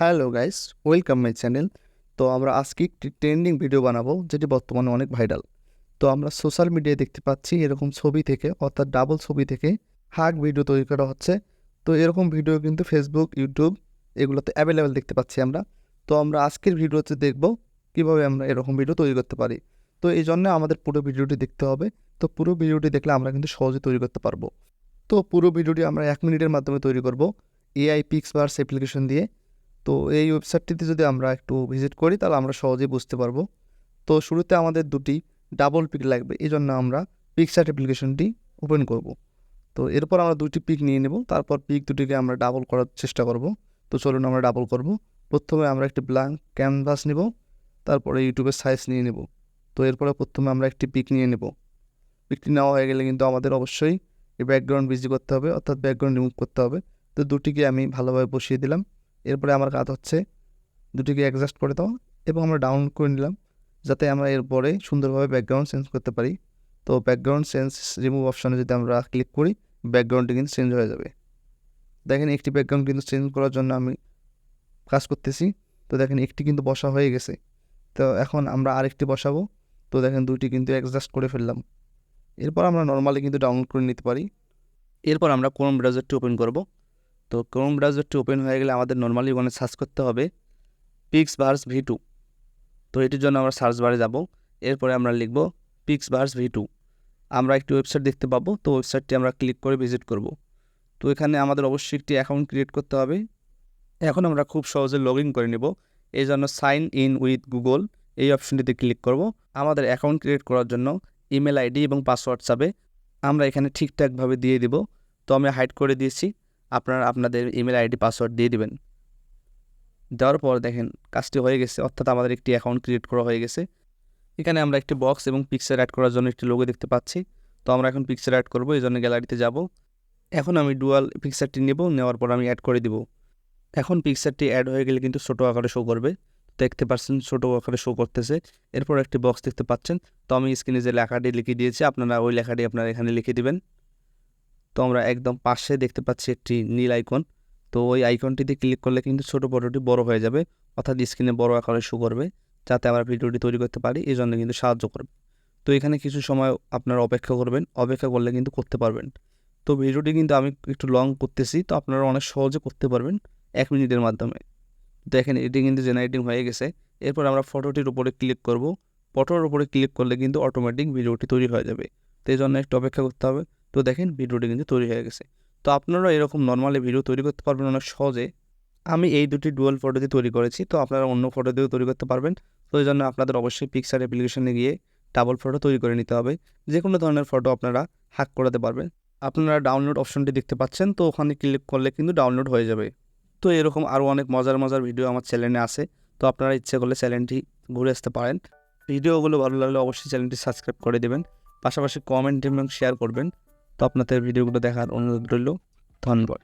Hello guys, welcome my channel. তো আমরা আজকে একটি ট্রেন্ডিং ভিডিও বানাবো, যেটি বর্তমানে অনেক ভাইরাল। তো আমরা সোশ্যাল মিডিয়ায় দেখতে পাচ্ছি এরকম ছবি থেকে, অর্থাৎ ডাবল ছবি থেকে, হাক ভিডিও তৈরি করা হচ্ছে। তো এরকম ভিডিও কিন্তু ফেসবুক ইউটিউব এগুলোতে অ্যাভেলেবেল দেখতে পাচ্ছি আমরা। তো আমরা আজকের ভিডিওতে দেখব কীভাবে আমরা এরকম ভিডিও তৈরি করতে পারি। তো এই জন্য আমাদের পুরো ভিডিওটি দেখতে হবে। তো পুরো ভিডিওটি দেখলে আমরা কিন্তু সহজে তৈরি করতে পারব। তো পুরো ভিডিওটি আমরা এক মিনিটের মাধ্যমে তৈরি করব। এআই পিক্স বার্স অ্যাপ্লিকেশন দিয়ে। তো এই ওয়েবসাইটটিতে যদি আমরা একটু ভিজিট করি, তাহলে আমরা সহজেই বুঝতে পারব। তো শুরুতে আমাদের দুটি ডাবল পিক লাগবে, এই জন্য আমরা পিকচার অ্যাপ্লিকেশনটি ওপেন করব। তো এরপর আমরা দুটি পিক নিয়ে নেব, তারপর পিক দুটিকে আমরা ডাবল করার চেষ্টা করব। তো চলুন আমরা ডাবল করব। প্রথমে আমরা একটি ব্ল্যাঙ্ক ক্যানভাস নেব, তারপরে ইউটিউবের সাইজ নিয়ে নেব। তো এরপরে প্রথমে আমরা একটি পিক নিয়ে নেব। পিকটি নেওয়া হয়ে গেলে কিন্তু আমাদের অবশ্যই এই ব্যাকগ্রাউন্ড বিজি করতে হবে, অর্থাৎ ব্যাকগ্রাউন্ড রিমুভ করতে হবে। তো দুটিকে আমি ভালোভাবে বসিয়ে দিলাম। এরপরে আমার কাজ হচ্ছে দুটিকে অ্যাডজাস্ট করে দাও এবং আমরা ডাউনলোড করে নিলাম যাতে আমরা এরপরে সুন্দরভাবে ব্যাকগ্রাউন্ড চেঞ্জ করতে পারি। তো ব্যাকগ্রাউন্ড চেঞ্জ রিমুভ অপশানে যদি আমরা ক্লিক করি ব্যাকগ্রাউন্ডটি কিন্তু চেঞ্জ হয়ে যাবে। দেখেন একটি ব্যাকগ্রাউন্ড কিন্তু চেঞ্জ করার জন্য আমি কাজ করতেছি। তো দেখেন একটি কিন্তু বসা হয়ে গেছে। তো এখন আমরা আরেকটি বসাবো। তো দেখেন দুইটি কিন্তু অ্যাডজাস্ট করে ফেললাম। এরপর আমরা নর্মালি কিন্তু ডাউনলোড করে নিতে পারি। এরপর আমরা কোন ব্রাউজারটি ওপেন করব। তো ক্রোম ব্রাউজারটি ওপেন হয়ে গেলে আমাদের নর্মালি ওখানে সার্চ করতে হবে পিক্স ভার্স ভি টু তো এটির জন্য আমরা সার্চ বারে যাব। এরপরে আমরা লিখব পিক্স ভার্স ভি টু আমরা একটি ওয়েবসাইট দেখতে পাবো। তো ওয়েবসাইটটি আমরা ক্লিক করে ভিজিট করব। তো এখানে আমাদের অবশ্যই একটি অ্যাকাউন্ট ক্রিয়েট করতে হবে। এখন আমরা খুব সহজে লগ ইন করে নেব। এই জন্য সাইন ইন উইথ গুগল এই অপশনটিতে ক্লিক করব। আমাদের অ্যাকাউন্ট ক্রিয়েট করার জন্য ইমেল আইডি এবং পাসওয়ার্ড চাবে আমরা এখানে ঠিকঠাকভাবে দিয়ে দিব। তো আমি হাইড করে দিয়েছি। আপনারা, আপনাদের ইমেল আইডি পাসওয়ার্ড দিয়ে দিবেন। দেওয়ার পর দেখেন, কাজটি হয়ে গেছে। অর্থাৎ আমাদের একটি অ্যাকাউন্ট ক্রিয়েট করা হয়ে গেছে। এখানে আমরা একটি বক্স এবং পিকচার অ্যাড করার জন্য একটি লোগো দেখতে পাচ্ছি। তো আমরা এখন পিকচার অ্যাড করব, এই জন্য গ্যালারিতে যাব। এখন আমি ডুয়াল পিকচারটি নেব, নেওয়ার পর আমি অ্যাড করে দিব। এখন পিকচারটি অ্যাড হয়ে গেলে কিন্তু ছোটো আকারে শো করবে। দেখতে পাচ্ছেন, ছোটো আকারে শো করতেছে। এরপর একটি বক্স দেখতে পাচ্ছেন। তো আমি স্ক্রিনে যে লেখাটি লিখে দিয়েছি, আপনারা ওই লেখাটি আপনারা এখানে লিখে দিবেন। তো আমরা একদম পাশে দেখতে পাচ্ছি একটি নীল আইকন। তো ওই আইকনটিতে ক্লিক করলে কিন্তু ছোটো ফটোটি বড় হয়ে যাবে। অর্থাৎ স্ক্রিনে বড় আকারে শো করবে, যাতে আমরা ভিডিওটি তৈরি করতে পারি এই জন্য কিন্তু সাহায্য করবে। তো এখানে কিছু সময় আপনারা অপেক্ষা করবেন, অপেক্ষা করলে কিন্তু করতে পারবেন। তো ভিডিওটি কিন্তু আমি একটু লং করতেছি, তো আপনারা অনেক সহজে করতে পারবেন এক মিনিটের মাধ্যমে। তো দেখেন এটি কিন্তু জেনারেটিং হয়ে গেছে। এরপর আমরা ফটোটির উপরে ক্লিক করব। ফটোর উপরে ক্লিক করলে কিন্তু অটোমেটিক ভিডিওটি তৈরি হয়ে যাবে। তো এই জন্য একটু অপেক্ষা করতে হবে। তো দেখেন ভিডিওটি কিন্তু তৈরি হয়ে গেছে। তো আপনারা এরকম নর্মালি ভিডিও তৈরি করতে পারবেন অনেক সহজে। আমি এই দুটি ডুয়াল ফটো দিয়ে তৈরি করেছি, তো আপনারা অন্য ফটো দিয়েও তৈরি করতে পারবেন। তো এই জন্য আপনাদের অবশ্যই পিকচার অ্যাপ্লিকেশনে গিয়ে ডাবল ফটো তৈরি করে নিতে হবে। যে কোনো ধরনের ফটো আপনারা হ্যাক করাতে পারবেন। আপনারা ডাউনলোড অপশনটি দেখতে পাচ্ছেন, তো ওখানে ক্লিক করলে কিন্তু ডাউনলোড হয়ে যাবে। তো এরকম আরও অনেক মজার মজার ভিডিও আমার চ্যানেলে আছে, তো আপনারা ইচ্ছে করলে চ্যানেলটি ঘুরে আসতে পারেন। ভিডিওগুলো ভালো লাগলে অবশ্যই চ্যানেলটি সাবস্ক্রাইব করে দেবেন। পাশাপাশি কমেন্ট এবং শেয়ার করবেন। তো আপনাদের ভিডিওগুলো দেখার অনুরোধ রইল। ধন্যবাদ।